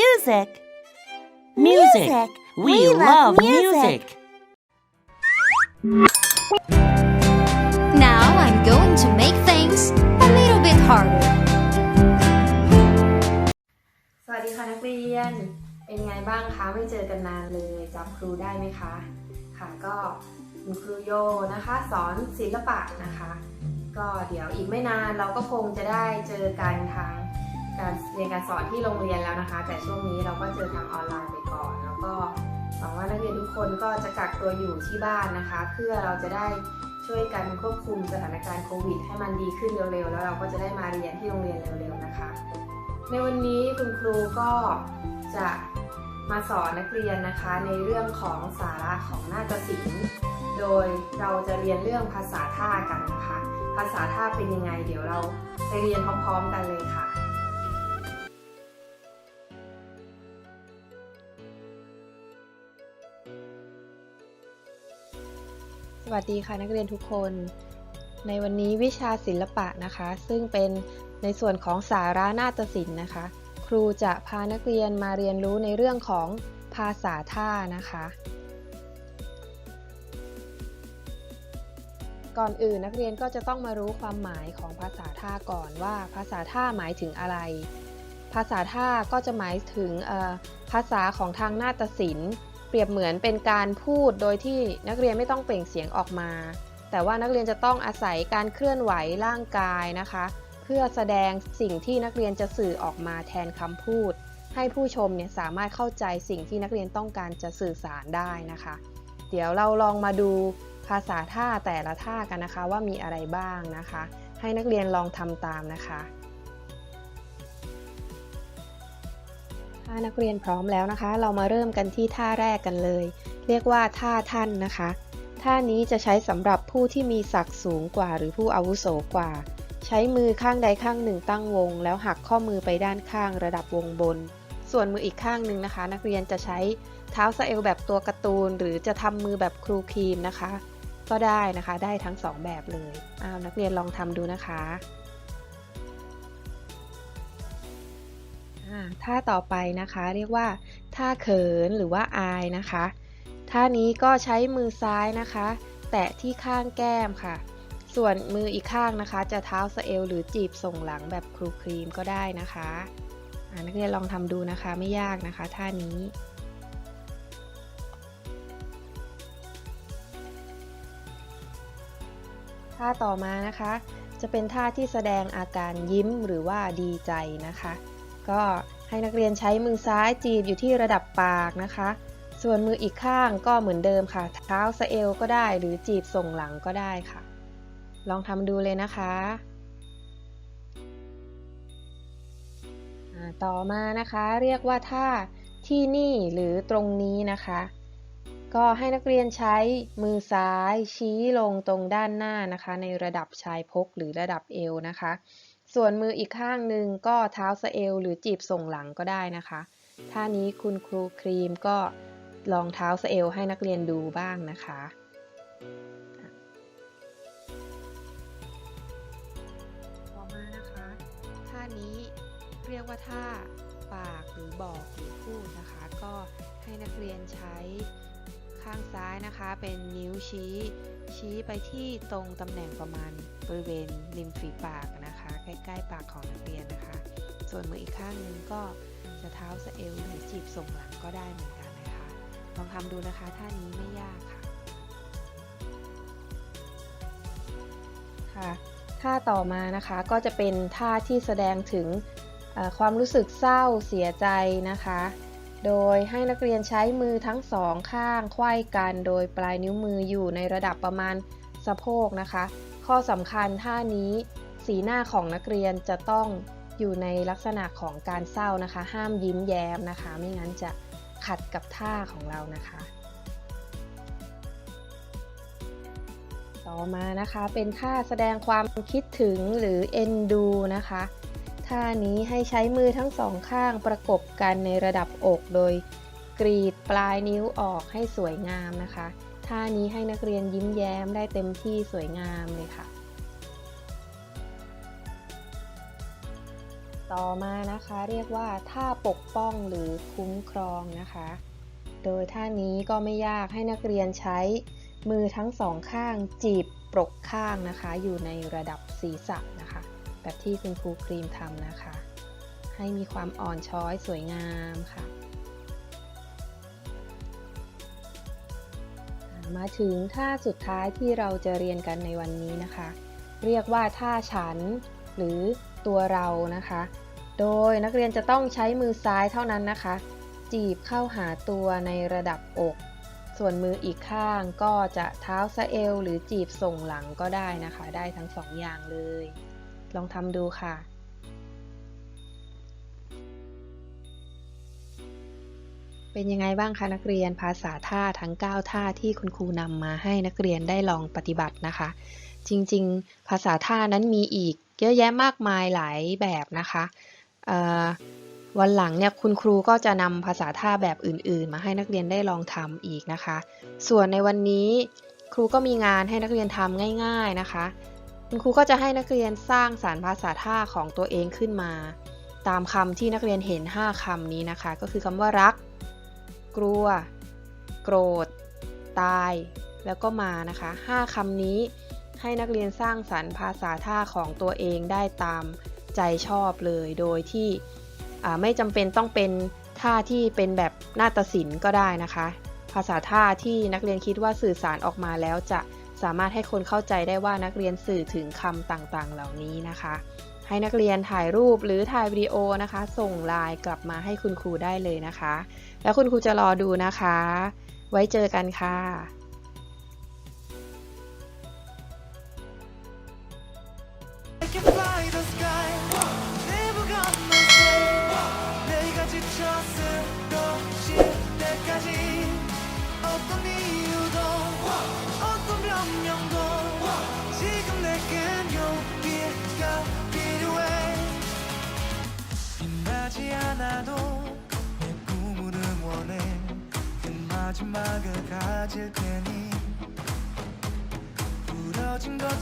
music. Music. We, love music. Now I'm going to make things a little bit harder. สวัสดีค่ะนักเรียน เป็นไงบ้างคะ ไม่เจอกันนานเลยจำครูได้ไหมคะ ค่ะก็คุณครูโยนะคะ สอนศิลปะนะคะ ก็เดี๋ยวอีกไม่นานเราก็คงจะได้เจอกันทาง การเรียนการสอนที่โรงเรียนแล้วนะคะ แต่ช่วงนี้เราก็เจอทางออนไลน์ไปก่อน แล้วก็หวังว่านักเรียนทุกคนก็จะกักตัวอยู่ที่บ้านนะคะ เพื่อเราจะได้ช่วยกันควบคุมสถานการณ์โควิด ให้มันดีขึ้นเร็วๆ แล้วเราก็จะได้มาเรียนที่โรงเรียนเร็วๆนะคะ ในวันนี้คุณครูก็จะมาสอนนักเรียนนะคะ ในเรื่องของสาระของนาฏศิลป์โดยเราจะเรียนเรื่องภาษาท่ากันนะคะ ภาษาท่าเป็นยังไง เดี๋ยวเราไปเรียนพร้อมๆกันเลยค่ะ สวัสดีค่ะนักเรียนทุกคน ในวันนี้วิชาศิลปะนะคะ ซึ่งเป็นในส่วนของสาระนาฏศิลป์นะคะ ครูจะพานักเรียนมาเรียนรู้ในเรื่องของภาษาท่านะคะ ก่อนอื่นนักเรียนก็จะต้องมารู้ความหมายของภาษาท่าก่อนว่าภาษาท่าหมายถึงอะไร ภาษาท่าก็จะหมายถึงภาษาของทางนาฏศิลป์ เปรียบเหมือนเป็นการพูดโดยที่นักเรียนไม่ต้องเปล่งเสียงออกมา แต่ว่านักเรียนจะต้องอาศัยการเคลื่อนไหวร่างกายนะคะ เพื่อแสดงสิ่งที่นักเรียนจะสื่อออกมาแทนคำพูด ให้ผู้ชมเนี่ยสามารถเข้าใจสิ่งที่นักเรียนต้องการจะสื่อสารได้นะคะ เดี๋ยวเราลองมาดูภาษาท่าแต่ละท่ากันนะคะว่ามีอะไรบ้างนะคะ ให้นักเรียนลองทำตามนะคะ ถ้านักเรียนพร้อมแล้วนะคะ เรามาเริ่มกันที่ท่าแรกกันเลย เรียกว่าท่าท่านนะคะ ท่านี้จะใช้สำหรับผู้ที่มีศักดิ์สูงกว่า หรือผู้อาวุโสกว่า ใช้มือข้างใดข้างหนึ่งตั้งวง แล้วหักข้อมือไปด้านข้างระดับวงบน ส่วนมืออีกข้างหนึ่งนะคะ นักเรียนจะใช้เท้าสเอวแบบตัวการ์ตูน หรือจะทำมือแบบครูครีมนะคะ ก็ได้นะคะ ได้ทั้งสองแบบเลยอ้าวนักเรียนลองทำดูนะคะ ท่าต่อไปนะคะเรียกว่าท่าเขินหรือว่าอายนะคะ ท่านี้ก็ใช้มือซ้ายนะคะ แตะที่ข้างแก้มค่ะ ส่วนมืออีกข้างนะคะ จะเท้าสเอวหรือจีบส่งหลังแบบครูครีมก็ได้นะคะนักเรียนลองทำดูนะคะไม่ยากนะคะ ท่านี้ท่าต่อมานะคะ จะเป็นท่าที่แสดงอาการยิ้มหรือว่าดีใจนะคะ ก็ให้นักเรียนใช้มือซ้ายจีบอยู่ที่ระดับปากนะคะ ส่วนมืออีกข้างก็เหมือนเดิมค่ะ เท้าสะเอวก็ได้หรือจีบส่งหลังก็ได้ค่ะ ลองทำดูเลยนะคะต่อมานะคะเรียกว่าท่าที่นี่หรือตรงนี้นะคะ ก็ให้นักเรียนใช้มือซ้ายชี้ลงตรงด้านหน้านะคะ ในระดับชายพกหรือระดับเอวนะคะ ส่วนมืออีกข้างหนึ่งก็เท้าสะเอวหรือจีบส่งหลังก็ได้นะคะท่านี้คุณครูครีมก็ลองเท้าสะเอวให้นักเรียนดูบ้างนะคะ ต่อมานะคะท่านี้เรียกว่าท่าปากหรือบอกหรือพูดนะคะ ก็ให้นักเรียนใช้ข้างซ้ายนะคะ เป็นนิ้วชี้ ชี้ไปที่ตรงตำแหน่งประมาณบริเวณริมฝีปากนะคะ ใกล้ๆปากของนักเรียนนะคะ ส่วนมืออีกข้างนึงก็จะเท้าสะเอวหรือจีบส่งหลังก็ได้เหมือนกันนะคะ ลองทำดูนะคะท่านี้ไม่ยากค่ะ ค่ะ ท่าต่อมานะคะก็จะเป็นท่าที่แสดงถึงความรู้สึกเศร้าเสียใจนะคะ โดยให้นักเรียนใช้มือทั้งสองข้างไขว้กัน โดยปลายนิ้วมืออยู่ในระดับประมาณสะโพกนะคะ ข้อสำคัญท่านี้ สีหน้าของนักเรียนจะต้องอยู่ในลักษณะของการเศร้านะคะ ห้ามยิ้มแย้มนะคะ ไม่งั้นจะขัดกับท่าของเรานะคะ ต่อมานะคะเป็นท่าแสดงความคิดถึงหรือเอ็นดูนะคะท่านี้ให้ใช้มือทั้งสองข้างประกบกันในระดับอกโดย กรีดปลายนิ้วออกให้สวยงามนะคะ ท่านี้ให้นักเรียนยิ้มแย้มได้เต็มที่สวยงามเลยค่ะ ต่อมานะคะเรียกว่าท่าปกป้องหรือคุ้มครองนะคะ โดยท่านี้ก็ไม่ยากให้นักเรียนใช้มือทั้งสองข้างจีบปรกข้างนะคะ อยู่ในระดับศีรษะนะคะ แบบที่คุณครูครีมทำนะคะ ให้มีความอ่อนช้อยสวยงามค่ะ มาถึงท่าสุดท้ายที่เราจะเรียนกันในวันนี้นะคะ เรียกว่าท่าฉันหรือ ตัวเรานะคะ โดยนักเรียนจะต้องใช้มือซ้ายเท่านั้นนะคะ จีบเข้าหาตัวในระดับอก ส่วนมืออีกข้างก็จะเท้าสะเอวหรือจีบส่งหลังก็ได้นะคะ ได้ทั้งสองอย่างเลย ลองทำดูค่ะเป็นยังไงบ้างคะนักเรียนภาษาท่าทั้ง 9 ท่าที่คุณครูนำมาให้นักเรียนได้ลองปฏิบัตินะคะ จริงๆ ภาษาท่านั้นมีอีก เยอะแยะมากมายหลายแบบนะคะวันหลังเนี่ยคุณครูก็จะนำภาษาท่าแบบอื่น ๆ มาให้นักเรียนได้ลองทำอีกนะคะ ส่วนในวันนี้ครูก็มีงานให้นักเรียนทำง่าย ๆนะคะ คุณครูก็จะให้นักเรียนสร้างสารรภาษาท่าของตัวเองขึ้นมา ตามคำที่นักเรียนเห็น 5คำนี้นะคะ ก็คือคำว่ารัก กลัว โกรธ ตาย แล้วก็มานะคะ 5คำนี้ ให้นักเรียนสร้างสรรค์ภาษาท่าของตัวเองได้ตามใจชอบเลย โดยที่ไม่จำเป็นต้องเป็นท่าที่เป็นแบบนาฏศิลป์ก็ได้นะคะ ภาษาท่าที่นักเรียนคิดว่าสื่อสารออกมาแล้วจะสามารถให้คนเข้าใจได้ว่านักเรียนสื่อถึงคำต่างๆ เหล่านี้นะคะ ให้นักเรียนถ่ายรูปหรือถ่ายวิดีโอนะคะ ส่งไลน์กลับมาให้คุณครูได้เลยนะคะ แล้วคุณครูจะรอดูนะคะ ไว้เจอกันค่ะ 마지막을 가질 테니. 부러진 것